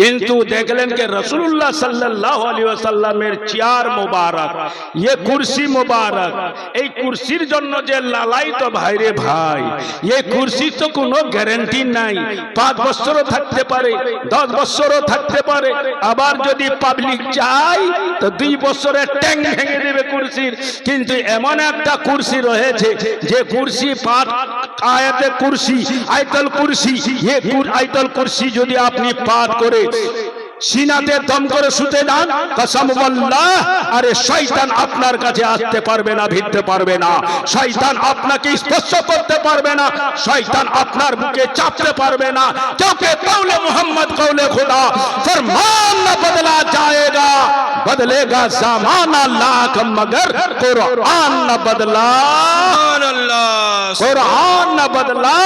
কিন্তু দেখলেন যে রসুল্লাহ সাল্লাহ আলী চেয়ার মোবারক ইয়ে কুরসি মোবারক। এই কুরসির জন্য যে লালাই তো ভাইরে ভাই এই কুরসি তো কোনো গ্যারেন্টি নাই। পাঁচ বছরও থাকতে পারে দশ বছরও থাকতে পারে। আবার যদি পাবলিক চাই তো দুই বছরে ট্যাং ভেঙে দেবে কুরসির। কিন্তু এমন একটা কুরসি রয়েছে যে কুরসি পাঁচ আয়াতে কুরসি আয়তল কুরসি এ কুর আয়তল কুরসি যদি আপনি পাঠ করে সিনাতে দম করে শুতে যান কসম আল্লাহ আরে শয়তান আপনার কাছে আসতে পারবে না ভিড়তে পারবে না শয়তান আপনাকে স্পর্শ করতে পারবে না শয়তান আপনার বুকে চাপতে পারবে না क्योंकि कौले मोहम्मद कौले खुदा फरमान न बदला जाएगा बदलेगा जमाना लाख मगर कुरान न बदला कुरान न बदला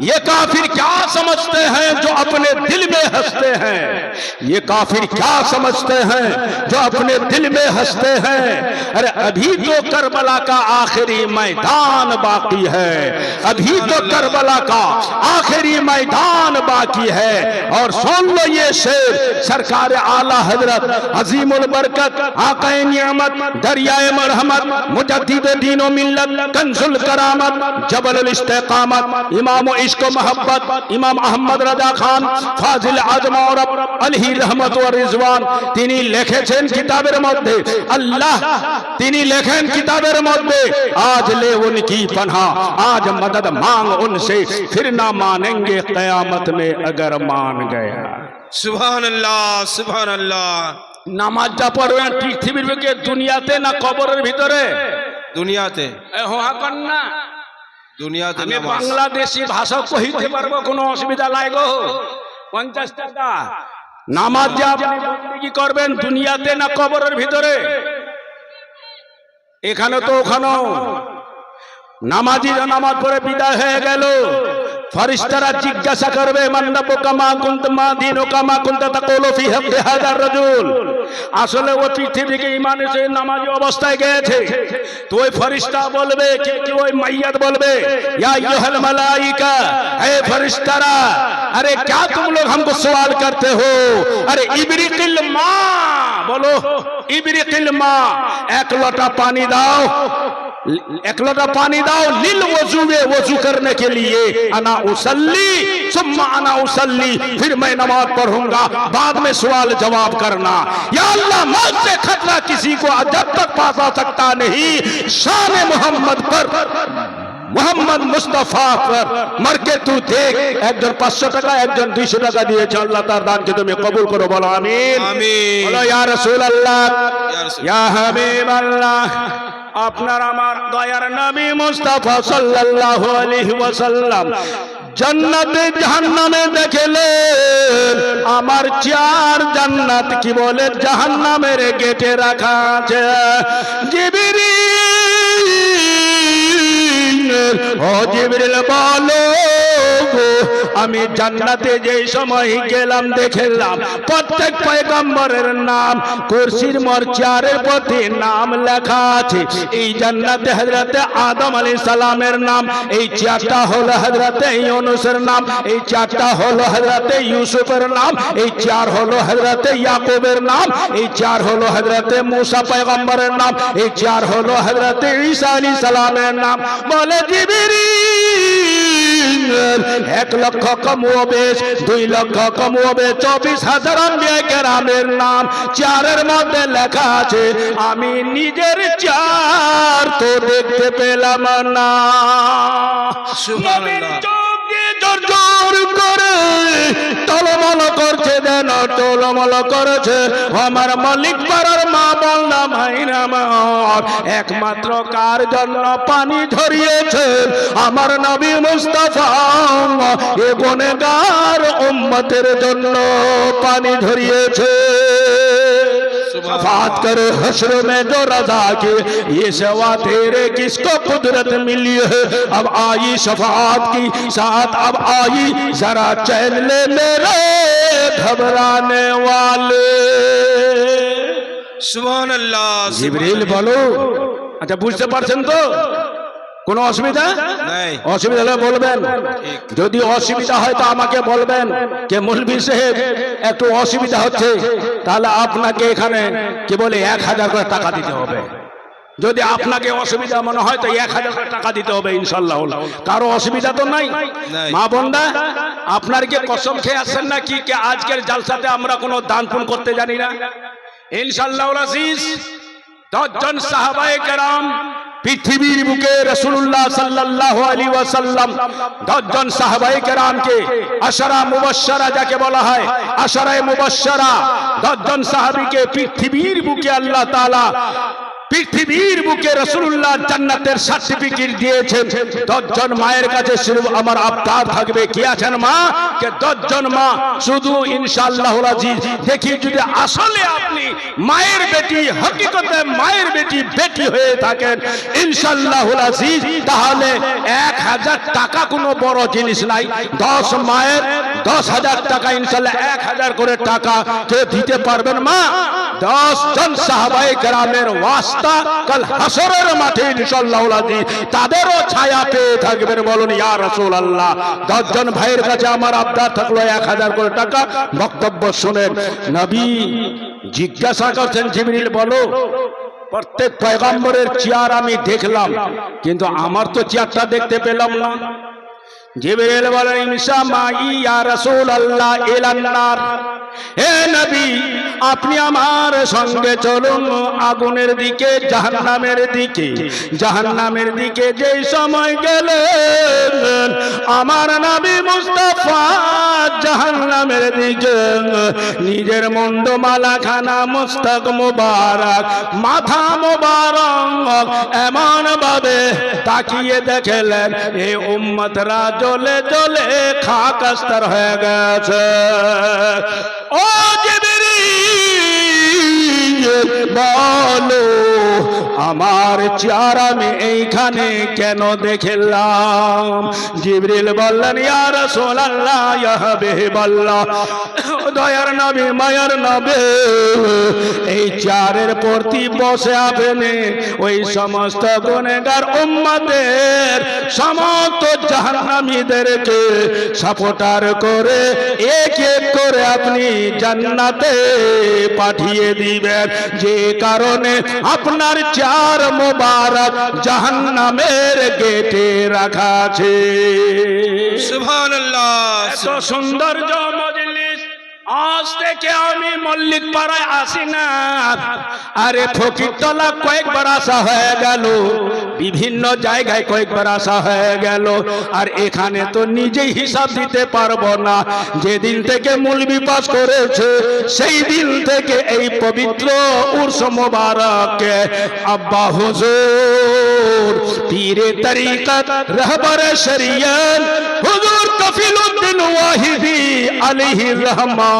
یہ کافر کیا سمجھتے ہیں جو اپنے دل میں ہنستے ہیں؟ یہ کافر کیا سمجھتے ہیں جو اپنے دل میں ہنستے ہیں؟ ارے ابھی تو کربلا کا آخری میدان باقی ہے۔ ابھی تو کربلا کا آخری میدان باقی ہے۔ اور سن لو یہ شیر سرکار اعلی حضرت عظیم البرکت، آقا نعمت، دریائے مرحمت، مجدد دین و ملت، کنز الکرامت، جبل الاستقامت، امام و इश्क मोहब्बत इमाम अहमद রাজা খান ফাজিল আজম और আলহি রহমত ও রিজওয়ান তিনি লিখেছেন কিতাবের মধ্যে আল্লাহ তিনি লেখেন কিতাবের মধ্যে आज ले उनकी पनाह आज मदद मांग उनसे फिर ना मानेंगे कयामत में अगर मान गया সুবহান আল্লাহ সুবহান আল্লাহ নামাজ যা পড়বেন পৃথিবীর বুকে দুনিয়াতে না কবরের ভিতরে দুনিয়াতে এ হোহা কর না দুনিয়াতে আমি বাংলাদেশি ভাষা কহিতে পারব কোনো অসুবিধা নাই গো। পঞ্চাশ টাকা। নামাজ কি করবেন দুনিয়াতে না কবরের ভিতরে? এখানে তো ওখানে নামাজি নামাজ পরে বিদায় হয়ে গেল। ফরিস্তারা জিজ্ঞাসা করবে মান্নাবু কামা কুন্ত মা দিনু কামা কুন্ত তাকুলু ফি হাক্কি হাদার রাজুল আসলে ও পৃথিবী থেকে ইমান এসে নামাজি অবস্থায় গেছে তো ওই ফরিস্তা বলবে কে কি ওই মাইয়াত বলবে या अय्युहल मलाइका ए फरिश्तारा अरे क्या तुम लोग हमको सवाल करते हो अरे इबरिकिल माँ बोलो इबरिकिल माँ एक लोटा पानी दाओ ایک لوٹا پانی داؤ، لیل وزوے وزو کرنے کے لیے۔ انا اسلی ثم انا اسلی پھر میں نماز پڑھوں گا، بعد میں سوال جواب کرنا۔ یا اللہ موت سے خطرہ کسی کو جب تک پاس آ سکتا نہیں، شان محمد پر মোহাম্মদ মুস্তাফা মার্কে তু দেখ একজন পাঁচশো টাকা একজন দুইশো টাকা দিয়েছে আল্লাহ তার দানকে তুমি কবুল করো বলো আমিন। আমিন। বলো ইয়া রাসূল আল্লাহ ইয়া হাবিব আল্লাহ আপনার আমার দয়ার নবী মুস্তাফা সাল্লাল্লাহু আলাইহি ওয়াসাল্লাম জান্নাতে জাহান্নামে দেখলেন। আমার চার জান্নাত কি বলে? জাহান্নামের গেটে রাখা আছে। জিবরিল ও জিবরিল বলো আমি জান্নাতে যেই সময় গেলাম, দেখলাম প্রত্যেক পয়গম্বরের নাম, কুরসির মরচারের প্রতি নাম লেখা আছে। এই জান্নাতে হযরতে আদম আলাইহিস সালামের নাম, এই চারটা হলো হযরতে ইউনুসের নাম, এই চারটা হলো হযরতে ইউসুফের নাম, এই চার হলো হযরতে ইয়াকুবের নাম, এই চার হলো হযরতে মুসা পয়গম্বরের নাম, এই চার হলো হযরতে ঈসা আলাইহিস সালামের নাম। বলে জিবরিল এক লক্ষ কমোবেশ দুই লক্ষ কমবে চব্বিশ হাজার গ্রামের নাম চারের মধ্যে লেখা আছে আমি নিজের চার তো দেখতে পেলাম না। জোর করে টলমল করছে দেন টলমল করেছে। আমার মালিক পাড়ার মা বললাম ভাইরা আমার একমাত্র কার জন্য পানি ধরিয়েছে? আমার নবী মুস্তাফা, এ গুণেগার উম্মতের জন্য পানি شفاعت کر حشر میں جو رضا کے یہ سوا تیرے کس کو قدرت ملی ہے؟ اب آئی شفاعت کی ساتھ اب آئی ذرا چین لے میرے گھبرانے والے۔ سبحان اللہ جبریل بولو۔ اچھا پوچھتے پرسن تو কোনো অসুবিধা? অসুবিধা হলে বলবেন। যদি অসুবিধা হয় তো আমাকে বলবেন কে মুলবি সাহেব একটু অসুবিধা হচ্ছে তাহলে আপনাকে এখানে কি বলে এক হাজার করে টাকা দিতে হবে। যদি আপনাকে অসুবিধা মনে হয় তো এক হাজার টাকা দিতে হবে ইনশাল্লাহ কারও অসুবিধা তো নাই। মা বোনদা আপনার কি কসম খেয়ে আসছেন না কি? কে আজকের জালসাতে আমরা কোনো দান পুন করতে জানি না? ইনশাল্লাহ আজিজ দশজন সাহাবায়ে কেরাম পৃথিবীর বুকে রসুল্লাহ সাল্লাহ আলী ওয়াসাল্লাম দশজন সাহাবায়ে কেরামকে আশারা মুবাসারা যাকে বলা হয়, আশারায় মুবাসারা দশজন সাহাবিকে পৃথিবীর বুকে আল্লাহ তাআলা পৃথিবীর বুকে রসুল্লাহ জান্নাতের সার্টিফিকেট দিয়েছেন। দশজন মায়ের কাছে শুধু আমার আবদার থাকবে। কি আছেন মা? কে দশজন মা? শুধু ইনশাআল্লাহ রাজি দেখি যদি আসলে আপনি মায়ের বেটি, হকিকতে মায়ের বেটি বেটি হয়ে থাকেন ইনশাআল্লাহ রাজি তাহলে এক হাজার টাকা কোনো বড় জিনিস নাই। দশ মায়ের দশ হাজার টাকা ইনশাল্লাহ এক হাজার করে টাকা। কে দিতে পারবেন মা? দশ জন সাহাবাই গ্রামের ওয়াস্তা কাল হাসরের মাঠে ইনশাল্লাহ আলাজি তাদেরও ছায়া পেয়ে থাকবেন বলুন, ইয়া রাসূল আল্লাহ দশ ভাইয়ের কাছে আমার আবদার থাকল এক হাজার করে টাকা। বক্তব্য শুনেন, নবী জিজ্ঞাসা করছেন, জিবরিল, বলো, প্রত্যেক পয়গম্বরের চেয়ার আমি দেখলাম, কিন্তু আমার তো চেয়ারটা দেখতে পেলাম না। জিবরিল বলেন ইনসা মাই ইয়া রাসূলুল্লাহ ইলান্নার হে নবী, আপনি আমার সঙ্গে চলুন আগুনের দিকে, জাহান্নামের দিকে। জাহান্নামের দিকে যেই সময় গেলেন, আমার নবী মুস্তাফা জাহান্নামের দিকে। নিজের মুন্ডমালা খানা মুস্তাক মুবারক, মাথা মুবারক এমন ভাবে তাকিয়ে দেখলেন এই উম্মতরা জ্বলে জ্বলে খাকাস্তর হয়ে গেছে ও জিবরিল বলো, আমার চেয়ার আমি এইখানে কেন দেখলাম? জিবরিল বললেন, ইয়া রাসূলুল্লাহ, ইয়া হাবিবাল্লাহ, দয়ার নবী, মায়ার নবী, এই চেয়ারের প্রতি বসে আপনি ওই সমস্ত গুণেগার উম্মাদের, সমস্ত জাহান্নামীদেরকে সাপোর্টার করে এক এক করে আপনি জান্নাতে পাঠিয়ে দিবেন। যে কারণে আপনার চার মোবারক জাহান্নামের গেটে রাখা আছে। সুবহানাল্লাহ। এত সৌন্দর্য মজলিস আজ থেকে আমি মল্লিক পাড়ায় আসি না। আরে ফকিরতলা কয়েকবার আসা হয়ে গেল। বিভিন্ন জায়গায় কয়েকবার আসা হয়ে গেল। আর এখানে তো নিজেই হিসাব দিতে পারব না। যেদিন থেকে মূল পাস করেছে, সেই দিন থেকে এই পবিত্র উর্স মোবারককে আব্বা হুজুর, পীরে তরিকত রহবর শরিয়ত হুজুর কফিলউদ্দিন ওয়াহিদি আলাইহি রহমান।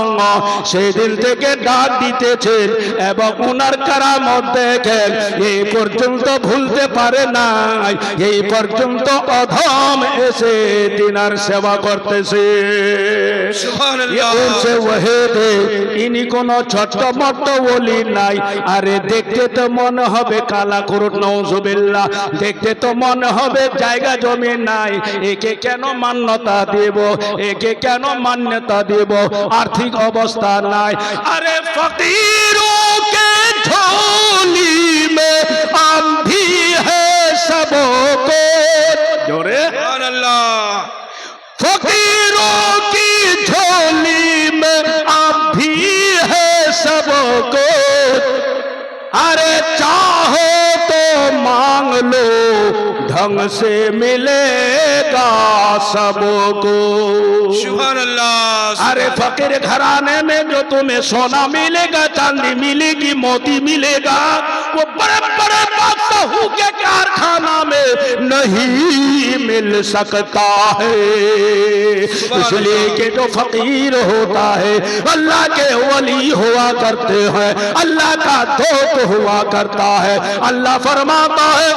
সেদিন থেকে ডাক দিতেছেন এবং উনার কারামত দেখেন এই পর্যন্ত ভুলতে পারে নাই এই পর্যন্ত অধম এসে দিনার সেবা করতেছে। ইনি কোন ছোট্ট মট্ট বলি নাই আরে দেখতে তো মনে হবে কালা করুন নৌজুবিল্লাহ দেখতে তো মনে হবে জায়গা জমি নাই একে কেন মান্যতা দেব একে কেন মান্যতা দেব আর্থিক অবস্থা নাই আরে ফকিরোं के झोली में हम भी है सबको जोरे সুবহানাল্লাহ फकीरों की झोली में आप भी है सबको अरे चाहो तो मांग लो ہم سے ملے گا سب کو۔ شبحان اللہ ارے فقیر گھرانے میں جو تمہیں سونا ملے گا چاندی ملے گی موتی ملے گا وہ بڑے بڑے بادشاہوں کے کارخانہ میں نہیں مل سکتا ہے۔ اس لیے کہ جو فقیر ہوتا ہے اللہ کے ولی ہوا کرتے ہیں۔ اللہ کا دوست ہوا کرتا ہے۔ اللہ فرماتا ہے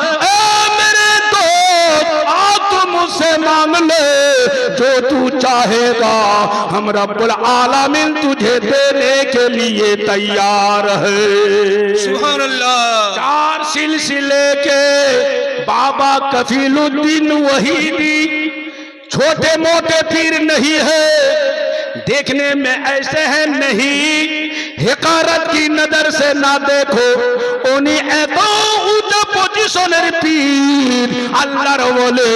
سے مانگ لے جو تو چاہے گا۔ ہم رب العالمین تجھے دینے کے لیے تیار ہے سبحان اللہ چار سلسلے کے بابا کفیل الدین وحیدی۔ چھوٹے موٹے پیر نہیں ہے دیکھنے میں ایسے ہیں نہیں۔ حقارت کی نظر سے نہ دیکھو۔ انہیں ادا পজিশনের পীর আল্লাহর বলে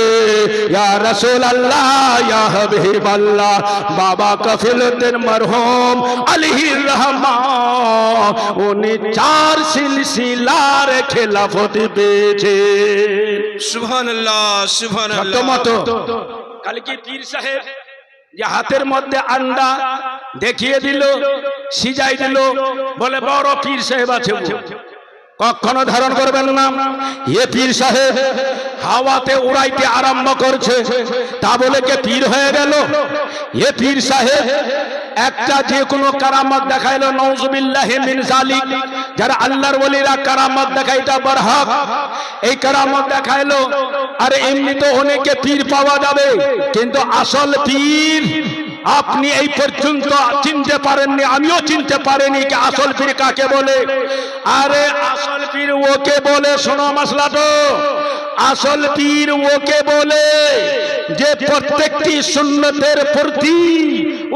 ইয়া রাসূল আল্লাহ ইয়া হাবিব আল্লাহ বাবা কফিলুদ্দিন মরহুম আলাইহির রহমান উনি চার সিলসিলার খেলাফত পেয়েছে সুবহান আল্লাহ সুবহান আল্লাহ মতো। কালকে পীর সাহেব যে হাতের মধ্যে আন্ডা দেখিয়ে দিল সিজাই দিল বলে বড় পীর সাহেব আছে। কখনো ধারণ করবেন না। এ পীর সাহেব হাওয়াতে উড়াইতে আরম্ভ করছে। তা বলে কে পীর হয়ে গেল? এ পীর সাহেব একটা যে কোনো কারামত দেখাইলো নওজুবিল্লাহি মিন জালিক যারা আল্লাহর ওলিরা কারামত দেখায় এটা বরহক, এই কারামত দেখাইলো, আর এমনি তো অনেকে পীর পাওয়া যাবে, কিন্তু আসল পীর আপনি এই পর্যন্ত চিনতে পারেননি, আমিও চিনতে পারিনি কি আসল পীর কাকে বলে। আরে আসল পীর ওকে বলে, শোনো মাসলা তো আসল পীর ওকে বলে যে প্রত্যেকটি সুন্নতের প্রতি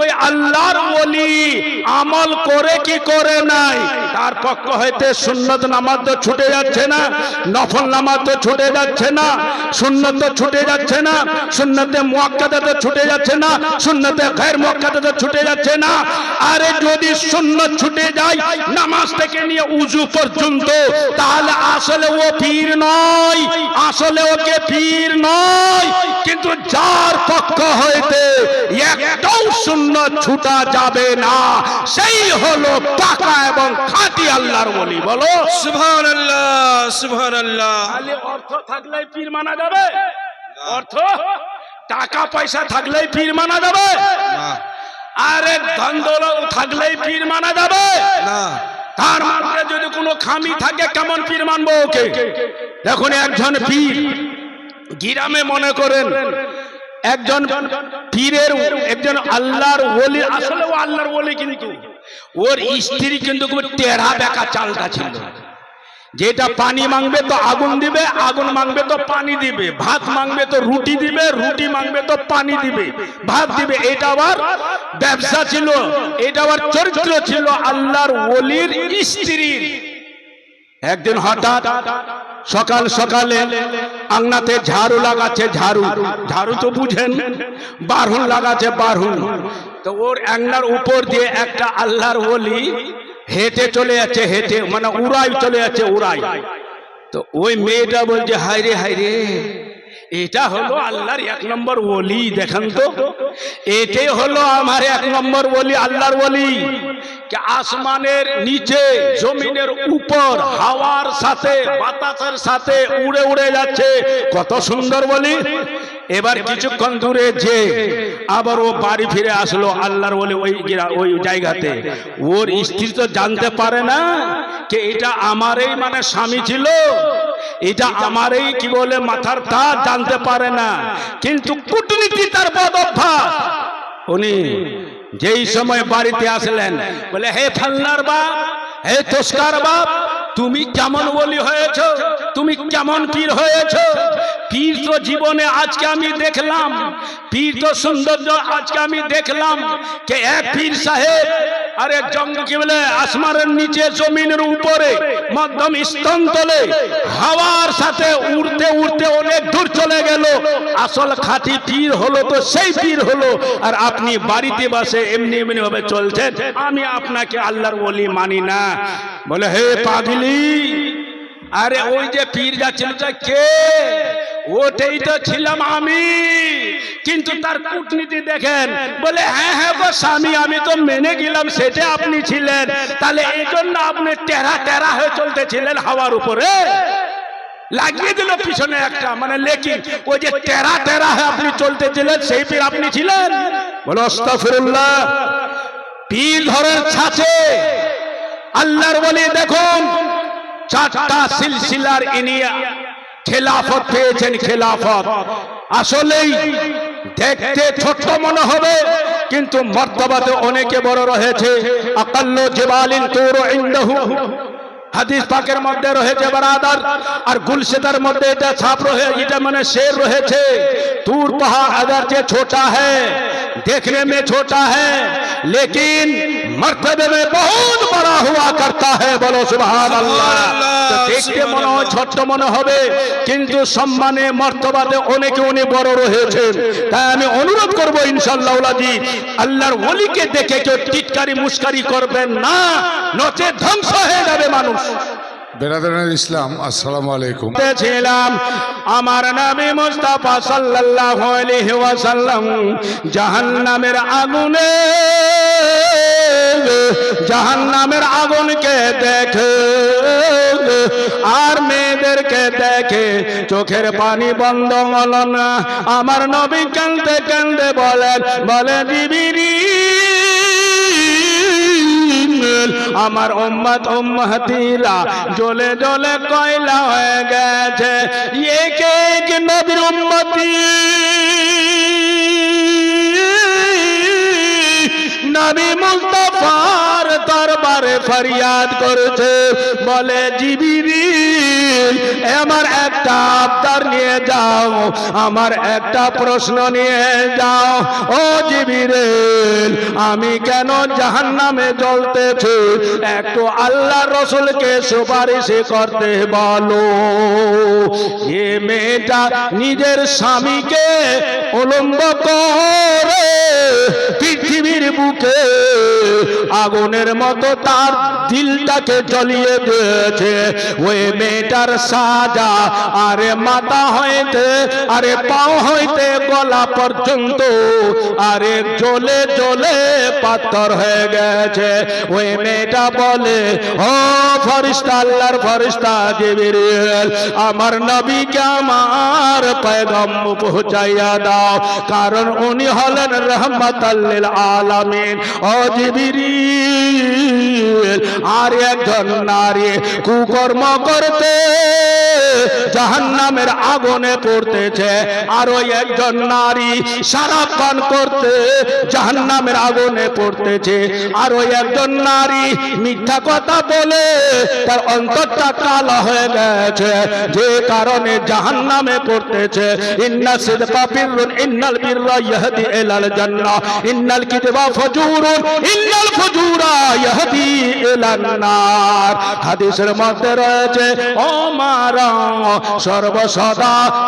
ওই আল্লাহর ওলি আমল করে কি করে নাই? তার পক্ষ হইতে সুন্নত নামাজ তো ছুটে যাচ্ছে না, নফল নামাজ তো ছুটে যাচ্ছে না, সুন্নত তো ছুটে যাচ্ছে না, সুন্নতে মুয়াক্কাদা তো ছুটে যাচ্ছে না, সুন্নতে গैर মুয়াক্কাদা তো ছুটে যাচ্ছে না। আরে যদি সুন্নত ছুটে যায় নামাজ থেকে নিয়ে উজু পর্যন্ত, তাহলে আসলে ও পীর নয়, আসলে ওকে পীর নয়। কিন্তু যার পক্ষ হইতে একটাও সুন্নত ছুটা যাবে না। সেই হলো পাকা এবং খাঁটি আল্লাহর বলি বলো। সুবহান আল্লাহ সুবহান আল্লাহ অর্থ থাকলেই পীর মানা যাবে? অর্থ? টাকা পয়সা থাকলেই পীর মানা যাবে? না। আরে ধন দৌলত থাকলেই পীর মানা যাবে? না। তার মধ্যে যদি কোনো খামি থাকে কেমন পীর মানবো ওকে? দেখুন একজন পীর গিরামে মনে করেন, একজন পীরের, একজন আল্লাহর ওলি, আসলে ও আল্লাহর ওলি কিন্তু। ওর স্ত্রী কিন্তু খুব টেढ़ा বেকা চালটা ছিল। যেটা পানি মাংবে তো আগুন দিবে, আগুন মাংবে তো পানি দিবে, ভাত মাংবে তো রুটি দিবে, রুটি মাংবে তো পানি দিবে, ভাত দিবে, এটা আবার ব্যবসা ছিল, এটা আবার চরিত্র ছিল আল্লাহর ওলির স্ত্রীর। একদিন হঠাৎ সকাল সকালে আংনাতে ঝাড়ু লাগাচ্ছে ঝাড়ু। ঝাড়ু তো বুঝেন, বারহুন লাগাচ্ছে বারহুন। তো ওর আংনার উপর দিয়ে একটা আল্লাহর ওলি হেঁটে চলে যাচ্ছে, হেঁটে মানে উড়াই চলে যাচ্ছে, উড়াই। তো ওই মেয়েটা বলছে হায়রে হায়রে এটা হলো আল্লাহর এক নম্বর ওলি, দেখেন তো। এটাই হলো আমার এক নম্বর ওলি, আল্লাহর ওলি। আসমানের নিচে জমিনের উপর হাওয়ার সাথে, বাতাসের সাথে উড়ে উড়ে যাচ্ছে। কত সুন্দর বলি। এবার কিছুক্ষণ দূরে যে আবার ও বাড়ি ফিরে আসলো আল্লাহর বলে ওই ওই জায়গাতে। ওর স্ত্রী তো জানতে পারে না যে এটা আমারই মানে স্বামী ছিল। এটা আমারই কি বলে মাথার তার জানতে পারে না। কিন্তু কূটনীতি তার বদ অভ্যাস। উনি যেই সময় বাড়িতে আসলেন, বলে, হে ফাল্লার বাপ, হে তোস্কার বাপ, তুমি কেমন বলি হয়েছ? তুমি কেমন পীর হয়েছ? পীর তো জীবনে আজকে আমি দেখলাম, পীর তো সৌন্দর্য আজকে আমি দেখলাম, কে এক পীর সাহেব আরে জঙ্গ বলে আসমানের নিচে, জমিনের উপরে, মধ্যম স্তনতলে, হাওয়ার সাথে উড়তে উড়তে অনেক দূর চলে গেল। আসল খাঁটি পীর হলো তো সেই পীর হলো, আর আপনি বাড়িতে বসে এমনি এমনি ভাবে চলছেন। আমি আপনাকে আল্লাহর বলি মানি না। বলে, হে পাগলি, আরে ওই যে পীর যাচ্ছিল কে? ওটাই তো ছিলাম আমি। কিন্তু তার কূটনীতি দেখেন, বলে হ্যাঁ হ্যাঁ গো স্বামী, আমি তো মেনে গেলাম, সেটা আপনি ছিলেন। তাহলে এই জন্য আপনি টেরা টেরা হয়ে চলতেছিলেন হাওয়ার উপরে। লাগিয়ে দিল পিছনে একটা মানে লেকিন। ওই যে টেরা টেরা হয়ে আপনি চলতেছিলেন, সেই পীর আপনি ছিলেন? বলো, আস্তাগফিরুল্লাহ, পীর ধরেন ছাছে আল্লাহর বলি দেখুন, চারটা সিলসিলার ইনিয়া খেলাফত পেয়েছেন খেলাফত। আসলেই দেখতে ছোট্ট মনে হবে, কিন্তু মর্তবাতে অনেকে বড় রয়েছে। আকাল্য জেবালিন তোর হাদিস পাকের মধ্যে রয়েছে বারাদার, আর গুলশেদার মধ্যে এটা ছাপ রয়েছে এটা মানে শের রয়েছে। তুর পাহা আদার যে ছোটা হ্যাঁ। देखने में छोटा है लेकिन मर्तबे में बहुत बड़ा हुआ करता है बोलो सुभान अल्लाह তো দেখতে মনে হয় ছোট্ট মনে হবে কিন্তু সম্মানে মর্তবাদে অনেকে উনি বড় রয়েছেন তাই আমি অনুরোধ করব ইনশাল্লাহ উলাজি আল্লাহর ওলিকে দেখে কেউ টিটকারি মুস্কারি করবেন না নচে ধ্বংস হয়ে যাবে মানুষ বেরাদানের ইসলাম, আসসালামু আলাইকুম। ছিলাম আমার নামে মুস্তাফা সাল্লাল্লাহু আলাইহি ওয়াসাল্লাম জাহান্নামের আগুনে, জাহান্নামের আগুনকে দেখে, আর মেয়েদেরকে দেখে চোখের পানি বন্ধ হলো না। আমার নবী কান্দে কান্দে বলেন, বলে দিবিরি আমার উম্মত উম্মতিরা জ্বলে জ্বলে কয়লা হয়ে গেছে। এক এক নবীর উম্মতি। নবী মুস্তফার দরবারে ফরিয়াদ করেছে। বলে জিবিরিল আমার একটা আবদার নিয়ে যাও, আমার একটা প্রশ্ন নিয়ে যাও। ও জিবিরিল, আমি কেন জাহান্নামে জ্বলতেছি? একটু আল্লাহ রসুলকে সুপারিশ করতে বলো। এ মেয়েটা নিজের স্বামীকে অলম্ব করে পৃথিবীর বুকে আগুনের মতো তার দিলটাকে জ্বলিয়ে দিয়েছে। ওই মেয়েটার সাজা আরে মাথা হইতে, আরে পাও হইতে গলা পর্যন্ত আরে জ্বলে জ্বলে পাথর হয়ে গেছে। ওই মেয়েটা বলে, ও ফরিস্তা, আল্লাহর ফরিস্তা জিবরিল, আমার নবীকে আমার পেগম পৌঁছাইয়া দাও। কারণ উনি হলেন রহমতাল্লিল আলামিন। ও জিবরিল। আর একজন নারী কুকর্ম করতে জাহান্নামের আগুনে পড়তেছে, আর একজন নারী সারা পান করতে জাহান্নামের আগুনে পড়তেছে, আর একজন নারী মিথ্যা কথা বলে তার অন্তরটা কালো হয়ে গেছে, যে কারণে জাহান্নামে পড়তেছে। ইন্না সিদকা বিররুন ইন্নাল বিররা ইয়াহদি ইলাল জান্নাহ, ইন্নাল কিদবা ফাজুরুন, ইন্নাল ফুজুরা। ইয়াহদি ইলান নার। হাদিসের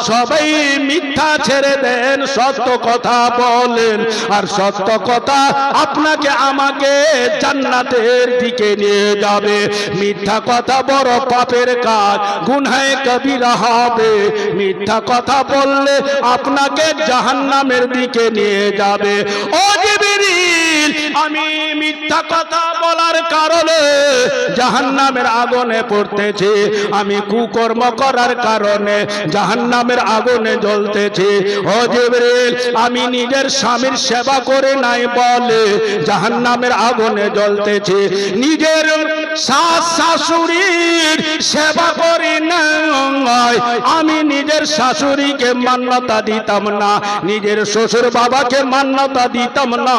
সবাই মিথ্যা ছেড়ে দেন, সত্য কথা বলেন। আর সত্য কথা আপনাকে আমাকে জান্নাতের দিকে নিয়ে যাবে। মিথ্যা কথা বড় পাপের কাজ গুনহায় কবিরা হবে। মিথ্যা কথা বললে আপনাকে জাহান্নামের দিকে নিয়ে যাবে। ও আমি মিথ্যা কথা বলার কারণে জাহান্নামের আগুনে পড়তেছি। আমি কুকর্ম করার কারণে জাহান্নামের আগুনে জ্বলতেছি। ও জিবরিল, আমি নিজের স্বামীর সেবা করে নাই বলে জাহান্নামের আগুনে জ্বলতেছি। নিজের শাশ শাশুড়ির সেবা করি নাই আমি নিজের শাশুড়িকে মান্যতা দিতাম না, নিজের শ্বশুর বাবাকে মান্যতা দিতাম না।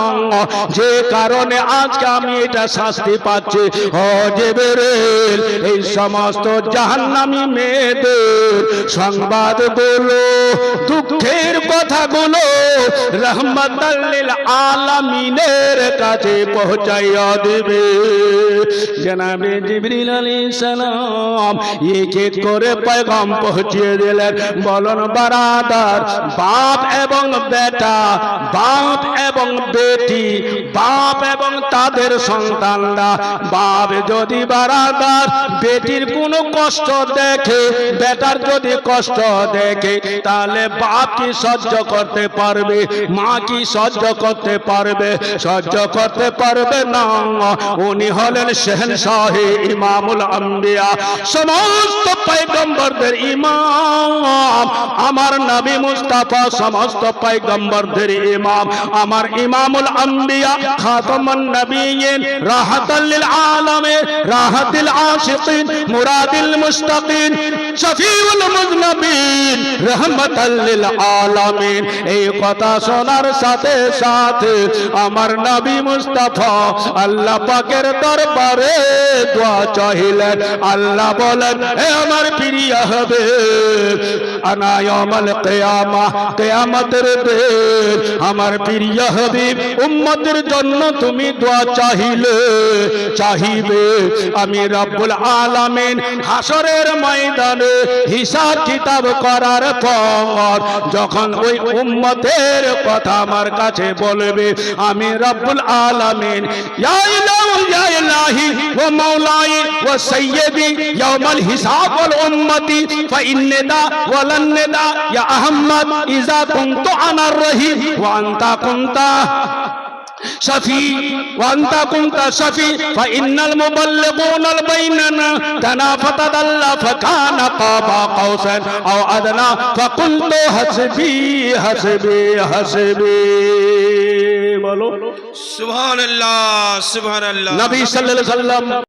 যে কারণে আজকে আমি এটা শাস্তি পাচ্ছি। ও এই সমস্ত জাহান্নামি মেয়েদের সংবাদগুলো দুঃখের কথাগুলো রহমতাল্লিল আলামিনের কাছে পৌঁছাইয়া দেবে। জনাবে জিবরিল আলাইহিস সালাম এক করে পেগাম পৌঁছিয়ে দিলেন। বলন, বারাদার, বাপ এবং বেটা, বাপ এবং বেটি, বাপ এবং তাদের সন্তানরা। বাপ যদি বারাদার, বেটির কোনো কষ্ট দেখে, বেটার যদি কষ্ট দেখে, তাহলে বাপ কি সহ্য করতে পারবে? মা কি সহ্য করতে পারবে? সহ্য করতে পারবে না। উনি হলেন শেহনশাহ শাহে ইমামুল আম্বিয়া। সমস্ত পয়গম্বরদের ইমাম। আমার নবী মুস্তাফা সমস্ত পয়গম্বরদের ইমাম। আমার ইমামুল আম্বিয়া খাতামুন নবিয়িন রাহাতাল লিল আলামিন, রাহাতিল আশিকিন, মুরাদিল মুশতাকিন শফিউল মুজনবিন, রহমাতাল লিল আলামিন। এই কথা শোনার সাথে সাথে আমার নবী মুস্তাফা আল্লাহ পাকের দরবারে দোয়া চাইলেন আল্লাহ বলেন হে আমার প্রিয় হবে। আনা ইয়ামাল কিয়ামা, কিয়ামতের দিন আমার প্রিয় হবে। উম্মতের জন্য তুমি দোয়া চাইলে চাহিবে। আমি রব্বুল আলামিন হাসরের ময়দানে হিসাব কিতাব করার পর যখন ওই উম্মতের কথা আমার কাছে বলবে, আমি রব্বুল আলামিন ইয়া ইলাহি ওয়া مولاي وسيدي يوم الحساب والأمة فإن ندا ولن ندا يا أحمد إذا كنت أنا الرهيب وأنت كنت شفي وانت كنت شفي فان المبلغون بيننا تنا فتدلى فكان قاب قوسين او ادنى فقلت حسبي حسبي حسبي بولو سبحان الله سبحان الله نبي صلى الله عليه وسلم